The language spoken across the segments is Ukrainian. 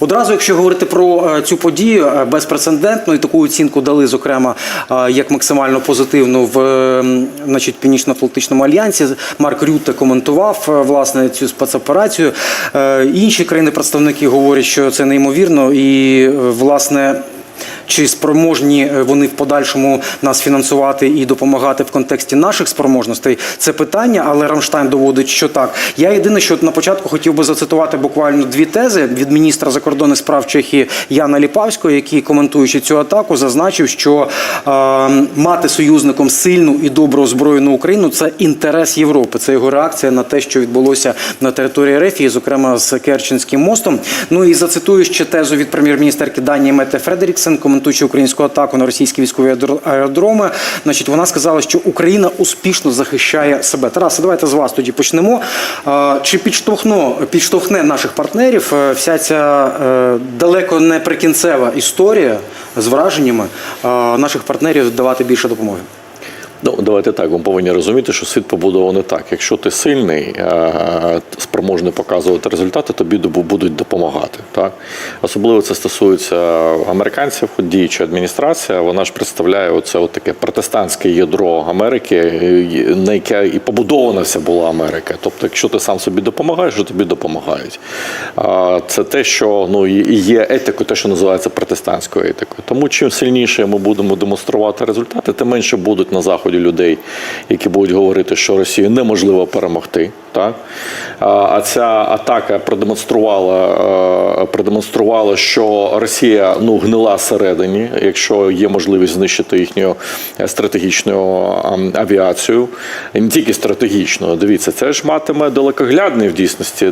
Одразу, якщо говорити про е, цю подію е, безпрецедентну і таку оцінку дали, зокрема, е, як максимально позитивну в значить, Північно-Атлантичному альянсі. Марк Рютте коментував власне цю спецоперацію. Інші країни-представники говорять, що це неймовірно, і власне. Чи спроможні е, вони в подальшому нас фінансувати і допомагати в контексті наших спроможностей? Це питання, але Рамштайн доводить, що так. Я єдине, що на початку хотів би зацитувати буквально дві тези від міністра закордонних справ Чехії Яна Ліпавського, який коментуючи цю атаку, зазначив, що е, мати союзником сильну і добре озброєну Україну це інтерес Європи. Це його реакція на те, що відбулося на території РФ, і, зокрема з Керченським мостом. Ну і зацитую ще тезу від прем'єр-міністерки Данії Мете Фредеріксен, коментуючи українську атаку на російські військові аеро- аеродроми. Значить, вона сказала, що Україна успішно захищає себе. Тарасе, давайте з вас тоді почнемо. Чи підштовхно підштовхне наших партнерів е, вся ця е, далеко не прикінцева історія з враженнями наших партнерів давати більше допомоги? Ну, давайте так, ми повинні розуміти, що світ побудований так. Якщо ти сильний, е, спроможний показувати результати, тобі будуть допомагати. Так? Особливо це стосується американців, діюча адміністрація, вона ж представляє оце от таке протестантське ядро Америки, на яке і побудована вся була Америка. Тобто, якщо ти сам собі допомагаєш, то тобі допомагають. Це те, що ну, є етикою, те, що називається протестантською етикою. Тому чим сильніше ми будемо демонструвати результати, тим менше будуть на заході людей, які будуть говорити, що Росію неможливо перемогти. Так? А ця атака продемонструвала, е, продемонструвала, що Росія ну, гнила всередині, якщо є можливість знищити їхню стратегічну авіацію, і не тільки стратегічну. Дивіться, це ж матиме далекоглядні в дійсності,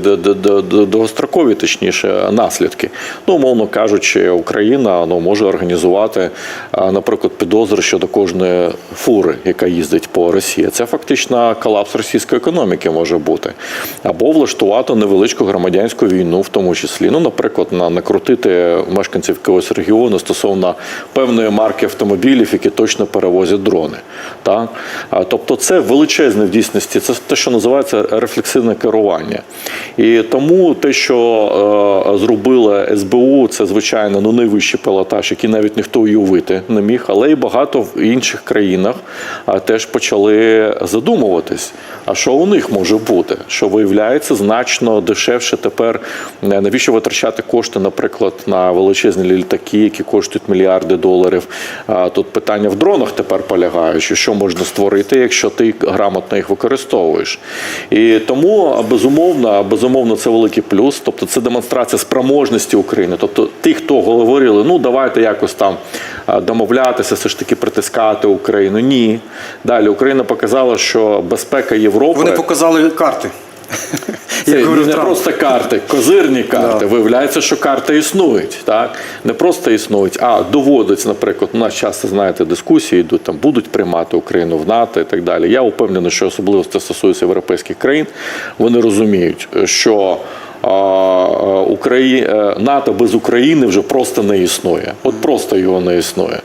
довгострокові, точніше, наслідки. Ну, умовно кажучи, Україна ну, може організувати, наприклад, підозри щодо кожної фури, яка їздить по Росії. Це фактично колапс російської економіки може бути. Або влаштувати невеличку громадянську війну, в тому числі. Ну, наприклад, на, накрутити мешканців якогось регіону стосовно певної марки автомобілів, які точно перевозять дрони. Так? Тобто це величезне в дійсності, це те, що називається рефлексивне керування. І тому те, що е, зробила СБУ, це звичайно ну, найвищий пілотаж, який навіть ніхто уявити не міг, але і багато в інших країнах теж почали задумуватись, а що у них може бути? Що виявляється значно дешевше тепер. е, Навіщо витрачати кошти, наприклад, на величезні літаки, які коштують мільярди доларів? Тут питання в дронах тепер полягає, що можна створити, якщо ти грамотно їх використовуєш. І тому безумовно, безумовно, це великий плюс. Тобто це демонстрація спроможності України. Тобто, ті, хто говорили, ну давайте якось там домовлятися, все ж таки притискати Україну. Ні. Далі Україна показала, що безпека Європи. Вони показали карти. Це не Трамп. просто карти, козирні карти. Да. Виявляється, що карти існують. Так? Не просто існують, а доводиться, наприклад, у нас часто, знаєте, дискусії йдуть, там будуть приймати Україну в НАТО і так далі. Я впевнений, що особливо це стосується європейських країн. Вони розуміють, що Украї... е, НАТО без України вже просто не існує. От просто його не існує.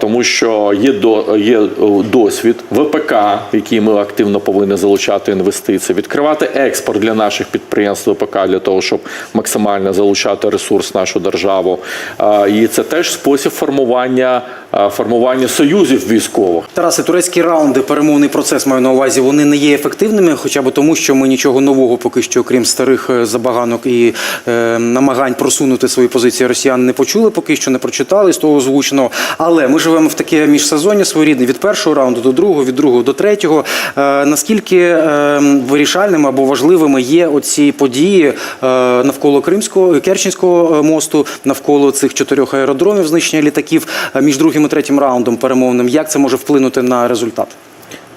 Тому що є, до... є е, досвід ВПК, в який ми активно повинні залучати інвестиції, відкривати експорт для наших підприємств ВПК для того, щоб максимально залучати ресурс нашу державу. І це теж спосіб формування, формування союзів військових. Тарасе, турецькі раунди, перемовний процес маю на увазі, вони не є ефективними, хоча б тому, що ми нічого нового поки що, крім старих е, забаганок і е, намагань просунути свої позиції росіян, не почули, поки що не прочитали з того озвученого. Але ми живемо в таке міжсезоння своєрідне від першого раунду до другого, від другого до третього. Е, наскільки е, вирішальними або важливими є оці події е, навколо Кримського Керченського е, мосту, навколо цих чотирьох аеродромів знищення літаків е, між другим і третім раундом перемовним? Як це може вплинути на результат?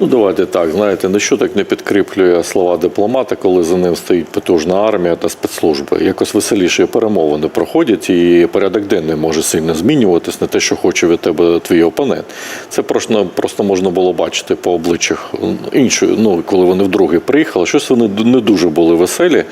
Ну, давайте так. Знаєте, ніщо так не підкріплює слова дипломата, коли за ним стоїть потужна армія та спецслужби. Якось веселіше перемовини проходять, і порядок денний може сильно змінюватись, не те, що хоче від тебе твій опонент. Це просто, просто можна було бачити по обличчях іншої. Ну, коли вони вдруге приїхали, щось вони не дуже були веселі,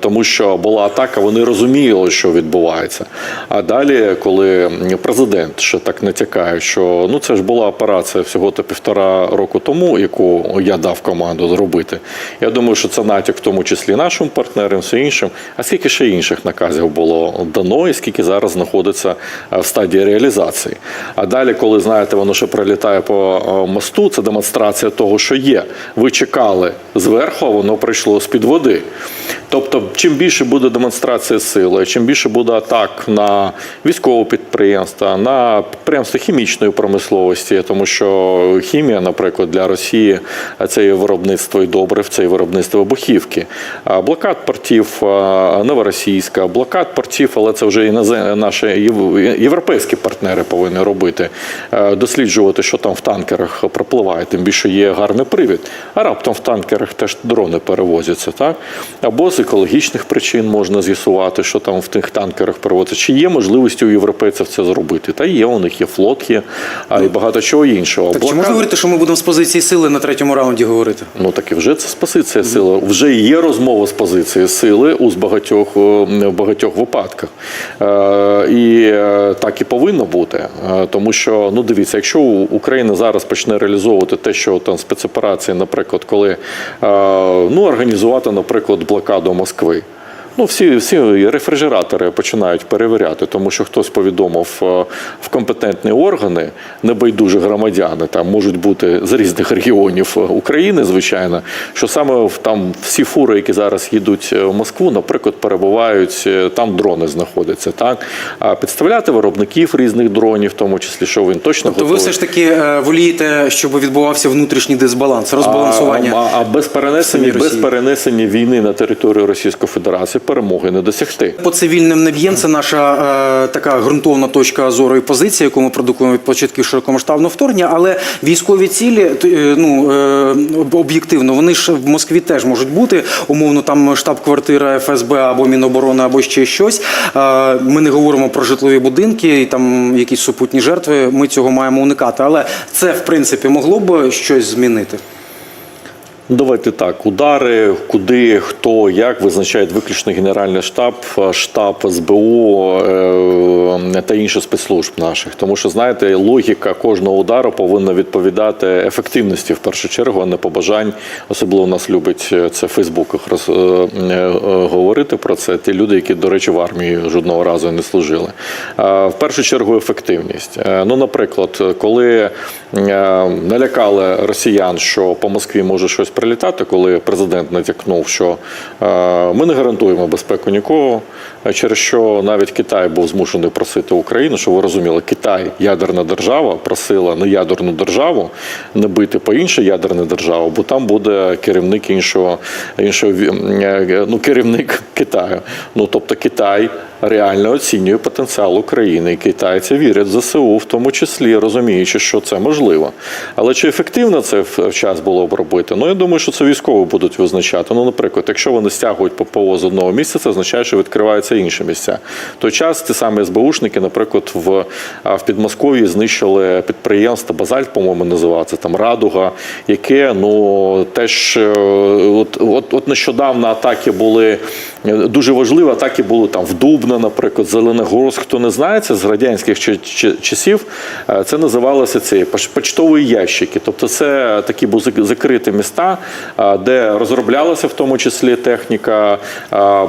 тому що була атака, вони розуміли, що відбувається. А далі, коли президент ще так натякає, що ну це ж була операція всього то півтора року тому. Схему, яку я дав команду зробити. Я думаю, що це натяк в тому числі нашим партнерам, все іншим. А скільки ще інших наказів було дано, і скільки зараз знаходиться е, в стадії реалізації. А далі, коли знаєте, воно ще прилітає по е, мосту, це демонстрація того, що є. Ви чекали зверху, а воно прийшло з-під води. Тобто, чим більше буде демонстрація сили, чим більше буде атак на військові підприємства, на підприємства хімічної промисловості, тому що хімія, наприклад, для Росії це є виробництво і добрив, це є виробництво вибухівки. Блокад портів новоросійська, блокад портів, але це вже інозем... наші європейські партнери повинні робити, досліджувати, що там в танкерах пропливає. Тим більше є гарний привід. А раптом в танкерах теж дрони перевозяться, так? Або з екологічних причин можна з'ясувати, що там в тих танкерах перевозиться. Чи є можливість у європейців це зробити? Та є, у них є флот, є, а і багато чого іншого. Так чи можна говорити, що ми будемо з позиції сили на третьому раунді говорити? Ну так і вже це з позиції сили. Вже є розмова з позиції сили у багатьох е, в багатьох випадках. Е, І е, так і повинно бути. Тому що, ну дивіться, якщо Україна зараз почне реалізовувати те, що там спецоперації, наприклад, коли ну, організувати, наприклад, блокаду Москви. Ну, всі, всі рефрижератори починають перевіряти, тому що хтось повідомив е, в компетентні органи, небайдужі громадяни, там можуть бути з різних регіонів е, України, звичайно, що саме там всі фури, які зараз їдуть е, в Москву, наприклад, перебувають, там дрони знаходяться. Так? А підставляти виробників різних дронів, в тому числі, що він точно То ви все ж таки волієте, щоб відбувався внутрішній дисбаланс, розбалансування. А, а, а без перенесення, без перенесення війни на територію Російської Федерації перемоги не досягти. По цивільним не б'єм це наша е, така ґрунтовна точка зору і позиція, яку ми продукуємо від початків широкомасштабного вторгнення. Але військові цілі, е, ну е, об'єктивно, вони ж в Москві теж можуть бути. Умовно, там штаб-квартира ФСБ або Міноборони, або ще щось. Е, ми не говоримо про житлові будинки і там якісь супутні жертви. Ми цього маємо уникати. Але це в принципі могло б щось змінити. Давайте так, удари, куди, хто, як визначають виключно Генеральний штаб, штаб СБУ е, та інших спецслужб наших. Тому що, знаєте, логіка кожного удару повинна відповідати ефективності в першу чергу, а не побажань. Особливо нас любить це в Фейсбуках роз, е, е, говорити про це. Ті люди, які, до речі, в армії жодного разу не служили. Е, В першу чергу ефективність. Е, Ну, наприклад, коли е, налякали росіян, що по Москві може щось прилітати, коли президент натякнув, що е, ми не гарантуємо безпеку нікого, е, через що навіть Китай був змушений просити Україну, щоб ви розуміли, Китай ядерна держава просила не ядерну державу не бити по іншій ядерну державу, бо там буде керівник іншого іншого е, ну, керівник Китаю. Ну тобто Китай реально оцінює потенціал України, і китайці вірять в ЗСУ, в тому числі розуміючи, що це можливо. Але чи ефективно це в час було б робити? Ну я думаю, що це військові будуть визначати. Ну, наприклад, якщо вони стягують ППО з одного місця, це означає, що відкриваються інші місця. Той час ті самі СБУшники, наприклад, в, в Підмосков'ї знищили підприємство Базальт, по-моєму, називається там Радуга, яке ну теж е, от, от, от нещодавно атаки були дуже важливі. Атаки були там в Дубно, наприклад, Зеленогорськ. Хто не знає, це з радянських часів е, це називалося ці поч- почтові ящики. Тобто, це такі були закриті міста, е, де розроблялася в тому числі техніка, е,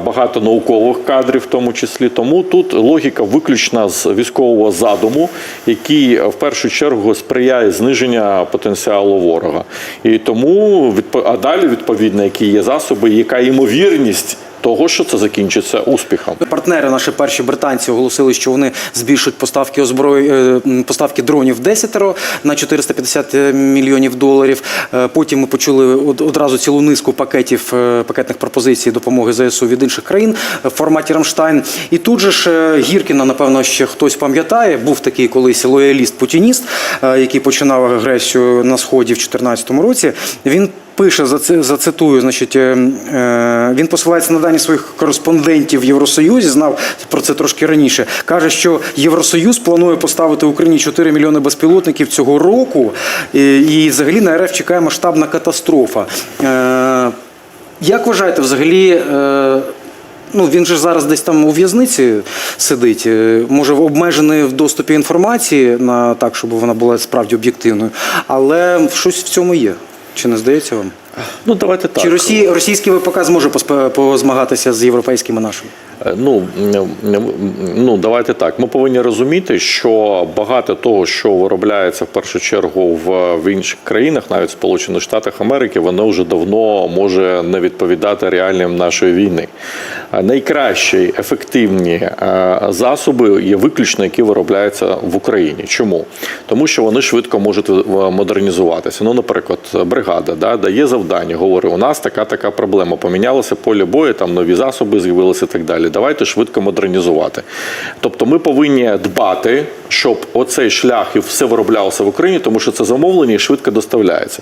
багато наукових кадрів, в тому числі. Тому тут логіка виключна з військового задуму, який е, в першу чергу сприяє зниження потенціалу ворога. І тому а далі відповідно, які є засоби, яка ймовірність того, що це закінчиться успіхом. Партнери наші перші британці оголосили, що вони збільшують поставки озброї е, поставки дронів десятеро на 450 мільйонів доларів. Е, Потім ми почули од- одразу цілу низку пакетів е, пакетних пропозицій допомоги ЗСУ від інших країн в форматі Рамштайн. І тут же ж е, Гіркіна, напевно, ще хтось пам'ятає. Був такий колись лояліст-путініст, е, який починав агресію на сході в 2014 році. Він пише зацитую. Значить, е, е, він посилається на дані своїх кореспондентів в Євросоюзі. Знав про це трошки раніше. каже, що Євросоюз планує поставити Україні 4 мільйони безпілотників цього року, і, взагалі на РФ чекає масштабна катастрофа. Е, як вважаєте, взагалі? Ну, він же зараз десь там у в'язниці сидить. Може, обмежений в доступі інформації на так, щоб вона була справді об'єктивною, але щось в цьому є. Чи не здається вам? Ну давайте так. Чи Росії, російський ВПК зможе поспе- позмагатися з європейськими нашими? Е, Ну, ну давайте так. Ми повинні розуміти, що багато того, що виробляється в першу чергу в, в інших країнах, навіть в Сполучених Штатах Америки, воно вже давно може не відповідати реаліям нашої війни. Е, Найкращі ефективні е, засоби є виключно, які виробляються в Україні. Чому? Тому що вони швидко можуть модернізуватися. Ну, наприклад, бригада да, дає завдання, говорить, у нас така така проблема. Помінялося поле бою, там нові засоби з'явилися і так далі. Давайте швидко модернізувати. Тобто ми повинні дбати, щоб оцей шлях і все вироблялося в Україні, тому що це замовлення і швидко доставляється.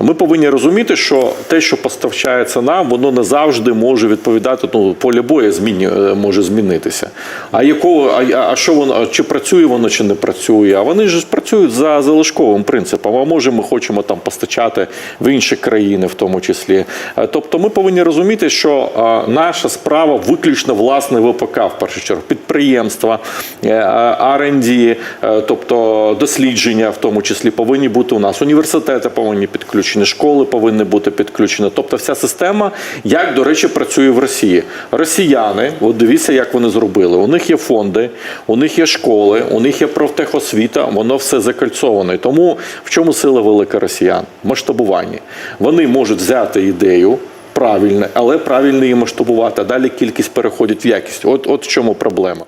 Ми повинні розуміти, що те, що поставляється нам, воно не завжди може відповідати. Ну, поле бою змінює, може змінитися. А якого, а, а що воно, чи працює воно, чи не працює? А вони ж працюють за залишковим принципом. А може, ми хочемо там постачати в інші країни, в тому числі. Е, Тобто, ми повинні розуміти, що е, наша справа виключно власне ВПК в першу чергу, підприємства, е, R&D, е, тобто дослідження, в тому числі, повинні бути у нас. Університети повинні підключені, школи повинні бути підключені. Тобто, вся система, як до речі, працює в Росії. Росіяни, от дивіться, як вони зробили. У них є фонди, у них є школи, у них є профтехосвіта, воно все закольцоване. Тому в чому сила велика росіян? Масштабування. Вони можуть взяти ідею. Правильне, але правильно її масштабувати. А далі кількість переходить в якість. От, от в чому проблема.